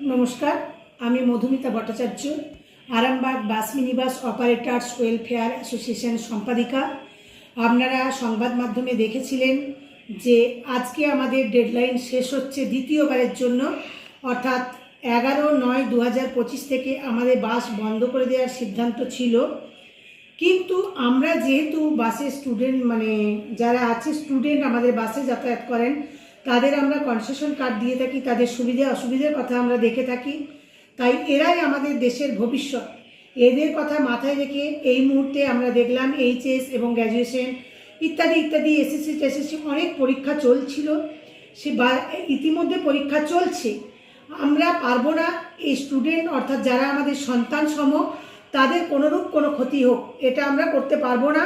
নমস্কার, আমি Madhumita Bhattacharya, Arambagh bus minibus operators welfare association সম্পাদিকা। আপনারা সংবাদ মাধ্যমে দেখেছিলেন যে আজকে আমাদের ডেডলাইন শেষ হচ্ছে দ্বিতীয়বারের জন্য, অর্থাৎ এগারো নয় দু থেকে আমাদের বাস বন্ধ করে দেওয়ার সিদ্ধান্ত ছিল। কিন্তু আমরা যেহেতু বাসে স্টুডেন্ট মানে যারা আছে স্টুডেন্ট আমাদের বাসে যাতায়াত করেন তাদের আমরা কনসেশন কার্ড দিয়ে থাকি, তাদের সুবিধা, অসুবিধার কথা আমরা দেখে থাকি। তাই এরাই আমাদের দেশের ভবিষ্যৎ। এদের কথা মাথায় রেখে এই মুহূর্তে আমরা দেখলাম এইচএস এবং গ্র্যাজুয়েশন ইত্যাদি ইত্যাদি এসএসসি টেসএসসি অনেক পরীক্ষা চলছিল। সে বা, ইতিমধ্যে পরীক্ষা চলছে। আমরা পারব না এই স্টুডেন্ট অর্থাৎ যারা আমাদের সন্তান সম, তাদের কোনোরূপ কোনো ক্ষতি হোক, এটা আমরা করতে পারব না।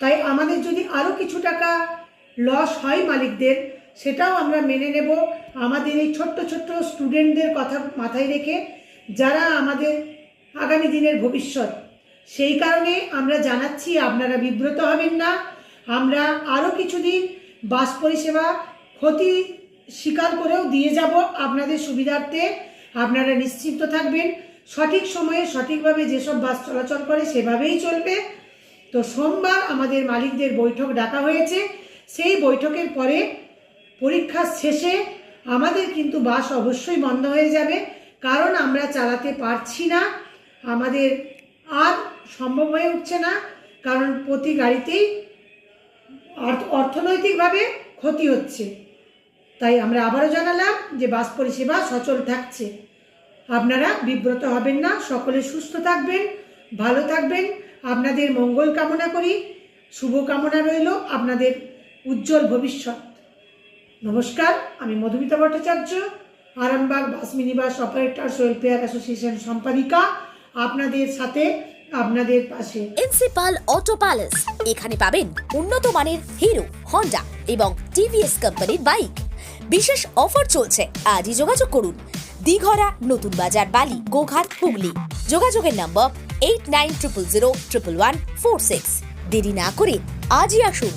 তাই আমাদের যদি আরও কিছু টাকা লস হয় মালিকদের সেটাও আমরা মেনে নেব। আমাদের এই ছোট্ট ছোট্ট স্টুডেন্টদের কথা মাথায় রেখে যারা আমাদের আগামী দিনের ভবিষ্যৎ, সেই কারণে আমরা জানাচ্ছি আপনারা বিব্রত হবেন না। আমরা আরও কিছুদিন বাস পরিষেবা ক্ষতি স্বীকার করেও দিয়ে যাব আপনাদের সুবিধার্থে। আপনারা নিশ্চিন্ত থাকবেন, সঠিক সময়ে সঠিকভাবে যেসব বাস চলাচল করে সেভাবেই চলবে। তো সোমবার আমাদের মালিকদের বৈঠক ডাকা হয়েছে। সেই বৈঠকের পরে পরীক্ষা শেষে আমাদের কিন্তু বাস অবশ্যই বন্ধ হয়ে যাবে, কারণ আমরা চালাতে পারছি না। আমাদের আর সম্ভব হয়ে উঠছে না, কারণ প্রতি গাড়িতেই অর্থ- অর্থনৈতিকভাবে ক্ষতি হচ্ছে। তাই আমরা আবারও জানালাম যে বাস পরিষেবা সচল থাকছে। আপনারা বিব্রত হবেন না, সকলে সুস্থ থাকবেন, ভালো থাকবেন। আপনাদের মঙ্গল কামনা করি, শুভ কামনা রইল আপনাদের উজ্জ্বল ভবিষ্যৎ। নমস্কার, আমি Madhumita Bhattacharya, Arambagh bus minibus operators welfare association সম্পাদিকা আপনাদের সাথে, আপনাদের পাশে। অটো প্যালেস, এখানে পাবেন উন্নত মানের হিরো, হন্ডা এবং টিভিএস কোম্পানির বাইক। বিশেষ অফার চলছে, আজই যোগাযোগ করুন। দিঘরা, নতুন বাজার, বালি, গোঘাট, হুগলি। যোগাযোগের number eight nine triple zero triple one four six দেরি না করে আজই আসুন।